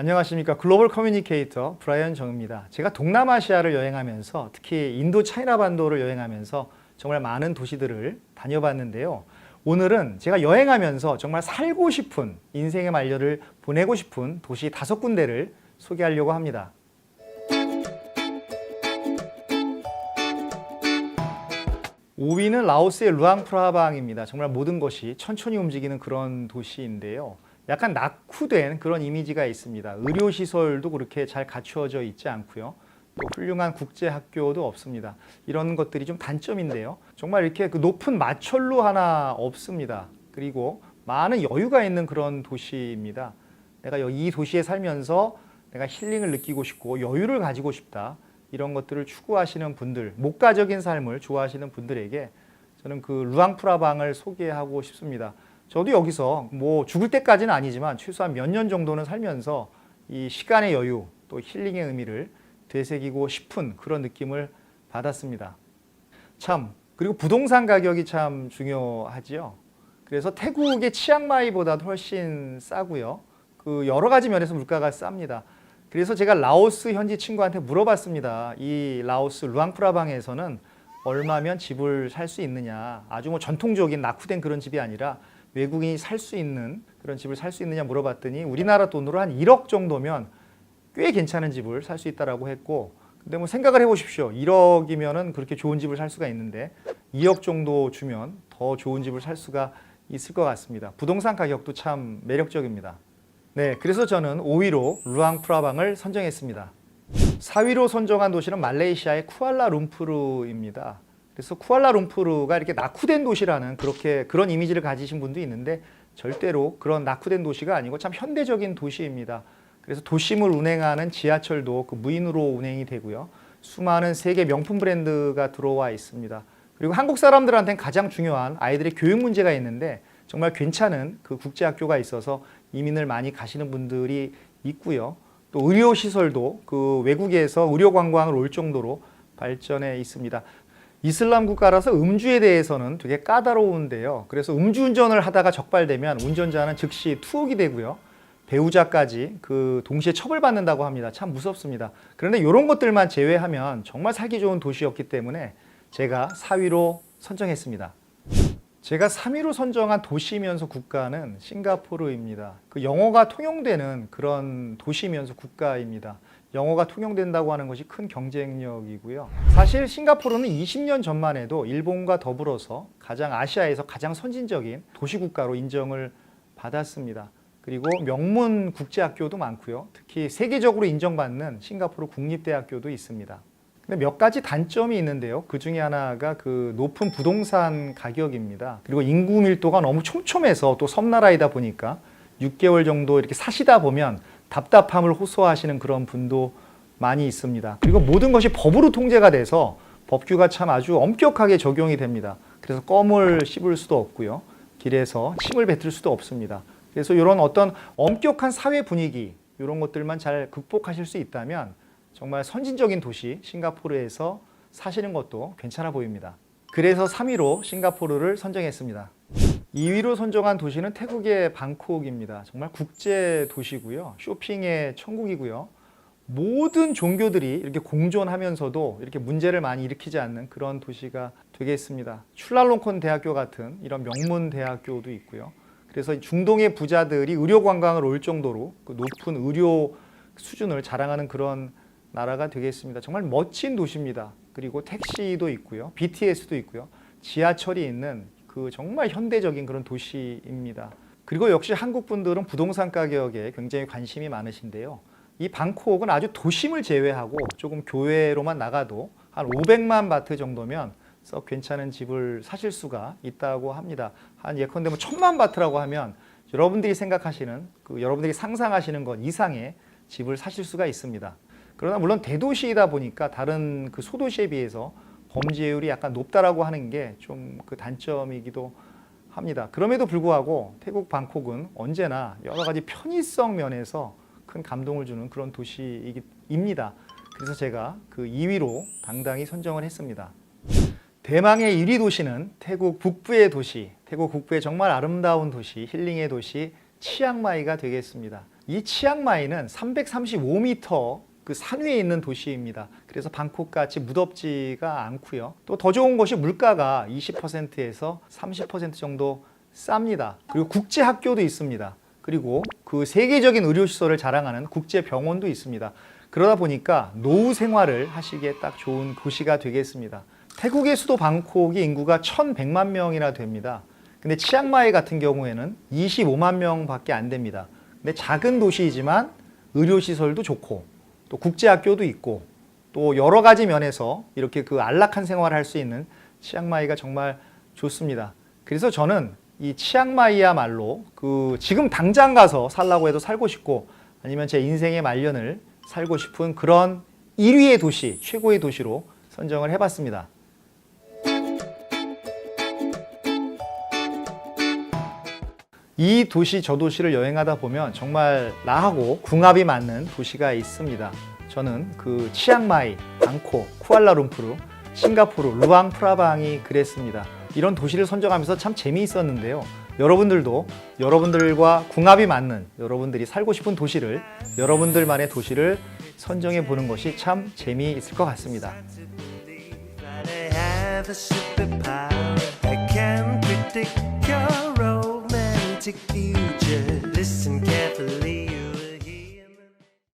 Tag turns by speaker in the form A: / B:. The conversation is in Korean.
A: 안녕하십니까 글로벌 커뮤니케이터 브라이언 정입니다. 제가 동남아시아를 여행하면서 특히 인도 차이나 반도를 여행하면서 정말 많은 도시들을 다녀봤는데요. 오늘은 제가 여행하면서 정말 살고 싶은 인생의 말년을 보내고 싶은 도시 다섯 군데를 소개하려고 합니다. 5위는 라오스의 루앙프라방입니다. 정말 모든 것이 천천히 움직이는 그런 도시인데요. 약간 낙후된 그런 이미지가 있습니다. 의료 시설도 그렇게 잘 갖추어져 있지 않고요. 또 훌륭한 국제 학교도 없습니다. 이런 것들이 좀 단점인데요. 정말 이렇게 그 높은 마철로 하나 없습니다. 그리고 많은 여유가 있는 그런 도시입니다. 내가 이 도시에 살면서 내가 힐링을 느끼고 싶고 여유를 가지고 싶다. 이런 것들을 추구하시는 분들, 목가적인 삶을 좋아하시는 분들에게 저는 그 루앙프라방을 소개하고 싶습니다. 저도 여기서 뭐 죽을 때까지는 아니지만 최소한 몇 년 정도는 살면서 이 시간의 여유 또 힐링의 의미를 되새기고 싶은 그런 느낌을 받았습니다. 참 그리고 부동산 가격이 참 중요하지요. 그래서 태국의 치앙마이보다도 훨씬 싸고요. 그 여러 가지 면에서 물가가 쌉니다. 그래서 제가 라오스 현지 친구한테 물어봤습니다. 이 라오스 루앙프라방에서는 얼마면 집을 살 수 있느냐. 아주 뭐 전통적인 낙후된 그런 집이 아니라 외국인이 살 수 있는 그런 집을 살 수 있느냐 물어봤더니 우리나라 돈으로 한 1억 정도면 꽤 괜찮은 집을 살 수 있다라고 했고 근데 뭐 생각을 해보십시오. 1억이면은 그렇게 좋은 집을 살 수가 있는데 2억 정도 주면 더 좋은 집을 살 수가 있을 것 같습니다. 부동산 가격도 참 매력적입니다. 네, 그래서 저는 5위로 루앙프라방을 선정했습니다. 4위로 선정한 도시는 말레이시아의 쿠알라룸푸르입니다. 그래서 쿠알라룸푸르가 이렇게 낙후된 도시라는 그렇게 그런 이미지를 가지신 분도 있는데 절대로 그런 낙후된 도시가 아니고 참 현대적인 도시입니다. 그래서 도심을 운행하는 지하철도 그 무인으로 운행이 되고요. 수많은 세계 명품 브랜드가 들어와 있습니다. 그리고 한국 사람들한테는 가장 중요한 아이들의 교육 문제가 있는데 정말 괜찮은 그 국제학교가 있어서 이민을 많이 가시는 분들이 있고요. 또 의료 시설도 그 외국에서 의료 관광을 올 정도로 발전해 있습니다. 이슬람 국가라서 음주에 대해서는 되게 까다로운데요. 그래서 음주운전을 하다가 적발되면 운전자는 즉시 투옥이 되고요. 배우자까지 그 동시에 처벌받는다고 합니다. 참 무섭습니다. 그런데 이런 것들만 제외하면 정말 살기 좋은 도시였기 때문에 제가 4위로 선정했습니다. 제가 3위로 선정한 도시면서 국가는 싱가포르입니다. 그 영어가 통용되는 그런 도시면서 국가입니다. 영어가 통용된다고 하는 것이 큰 경쟁력이고요. 사실 싱가포르는 20년 전만 해도 일본과 더불어서 가장 아시아에서 가장 선진적인 도시국가로 인정을 받았습니다. 그리고 명문 국제학교도 많고요. 특히 세계적으로 인정받는 싱가포르 국립대학교도 있습니다. 근데 몇 가지 단점이 있는데요. 그 중에 하나가 그 높은 부동산 가격입니다. 그리고 인구 밀도가 너무 촘촘해서 또 섬나라이다 보니까 6개월 정도 이렇게 사시다 보면 답답함을 호소하시는 그런 분도 많이 있습니다. 그리고 모든 것이 법으로 통제가 돼서 법규가 참 아주 엄격하게 적용이 됩니다. 그래서 껌을 씹을 수도 없고요. 길에서 침을 뱉을 수도 없습니다. 그래서 이런 어떤 엄격한 사회 분위기 이런 것들만 잘 극복하실 수 있다면 정말 선진적인 도시 싱가포르에서 사시는 것도 괜찮아 보입니다. 그래서 3위로 싱가포르를 선정했습니다. 2위로 선정한 도시는 태국의 방콕입니다. 정말 국제 도시고요. 쇼핑의 천국이고요. 모든 종교들이 이렇게 공존하면서도 이렇게 문제를 많이 일으키지 않는 그런 도시가 되겠습니다. 출랄롱콘 대학교 같은 이런 명문 대학교도 있고요. 그래서 중동의 부자들이 의료 관광을 올 정도로 그 높은 의료 수준을 자랑하는 그런 나라가 되겠습니다. 정말 멋진 도시입니다. 그리고 택시도 있고요. BTS도 있고요. 지하철이 있는 그 정말 현대적인 그런 도시입니다. 그리고 역시 한국 분들은 부동산 가격에 굉장히 관심이 많으신데요. 이 방콕은 아주 도심을 제외하고 조금 교외로만 나가도 한 500만 바트 정도면 썩 괜찮은 집을 사실 수가 있다고 합니다. 한 예컨대 뭐 천만 바트라고 하면 여러분들이 생각하시는 그 여러분들이 상상하시는 것 이상의 집을 사실 수가 있습니다. 그러나 물론 대도시이다 보니까 다른 그 소도시에 비해서 범죄율이 약간 높다라고 하는 게 좀 그 단점이기도 합니다. 그럼에도 불구하고 태국 방콕은 언제나 여러 가지 편의성 면에서 큰 감동을 주는 그런 도시입니다. 그래서 제가 그 2위로 당당히 선정을 했습니다. 대망의 1위 도시는 태국 북부의 도시, 태국 북부의 정말 아름다운 도시, 힐링의 도시 치앙마이가 되겠습니다. 이 치앙마이는 335m 그 산 위에 있는 도시입니다. 그래서 방콕 같이 무덥지가 않고요. 또 더 좋은 것이 물가가 20%에서 30% 정도 쌉니다. 그리고 국제 학교도 있습니다. 그리고 그 세계적인 의료 시설을 자랑하는 국제 병원도 있습니다. 그러다 보니까 노후 생활을 하시기에 딱 좋은 도시가 되겠습니다. 태국의 수도 방콕이 인구가 1,100만 명이나 됩니다. 근데 치앙마이 같은 경우에는 25만 명밖에 안 됩니다. 근데 작은 도시이지만 의료 시설도 좋고 또 국제 학교도 있고 또 여러 가지 면에서 이렇게 그 안락한 생활을 할 수 있는 치앙마이가 정말 좋습니다. 그래서 저는 이 치앙마이야말로 그 지금 당장 가서 살라고 해도 살고 싶고 아니면 제 인생의 말년을 살고 싶은 그런 1위의 도시, 최고의 도시로 선정을 해봤습니다. 이 도시 저 도시를 여행하다 보면 정말 나하고 궁합이 맞는 도시가 있습니다. 저는 그 치앙마이, 방콕, 쿠알라룸푸르, 싱가포르, 루앙 프라방이 그랬습니다. 이런 도시를 선정하면서 참 재미있었는데요. 여러분들도 여러분들과 궁합이 맞는 여러분들이 살고 싶은 도시를 여러분들만의 도시를 선정해 보는 것이 참 재미있을 것 같습니다.
B: romantic future. Listen carefully.